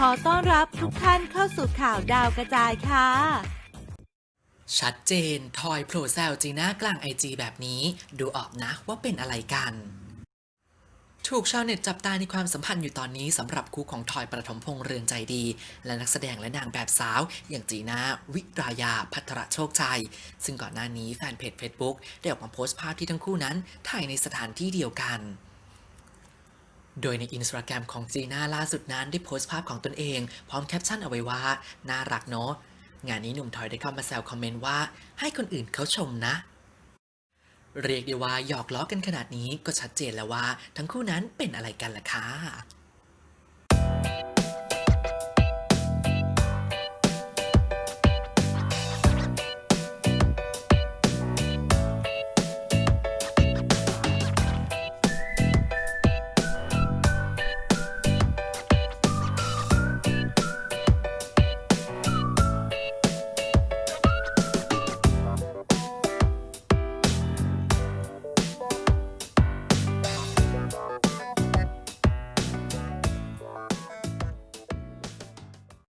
ขอต้อนรับทุกท่านเข้าสู่ข่าวดาวกระจายค่ะ ชัดเจน ทอยโผล่แซวจีน่ากลางไอจีแบบนี้ ดูออกนะว่าเป็นอะไรกัน ถูกชาวเน็ตจับตาในความสัมพันธ์อยู่ตอนนี้สำหรับคู่ของทอยประถมพงษ์เรือนใจดี และนักแสดงและนางแบบสาว อย่างจีน่าวิรายาพัทรโชคชัย ซึ่งก่อนหน้านี้แฟนเพจ Facebook ได้ออกมาโพสต์ภาพที่ทั้งคู่นั้นถ่ายในสถานที่เดียวกัน โดยในอินสตาแกรมของจีน่าล่าสุดนั้นได้โพสต์ภาพของตนเอง พร้อมแคปชั่นเอาไว้ว่า น่ารักเนาะงานนี้หนุ่มทอยได้เข้ามาแซวคอมเมนต์ว่า ให้คนอื่นเขาชมนะ เรียกได้ว่าหยอกล้อกันขนาดนี้ก็ชัดเจนแล้วว่า ทั้งคู่นั้นเป็นอะไรกันล่ะคะ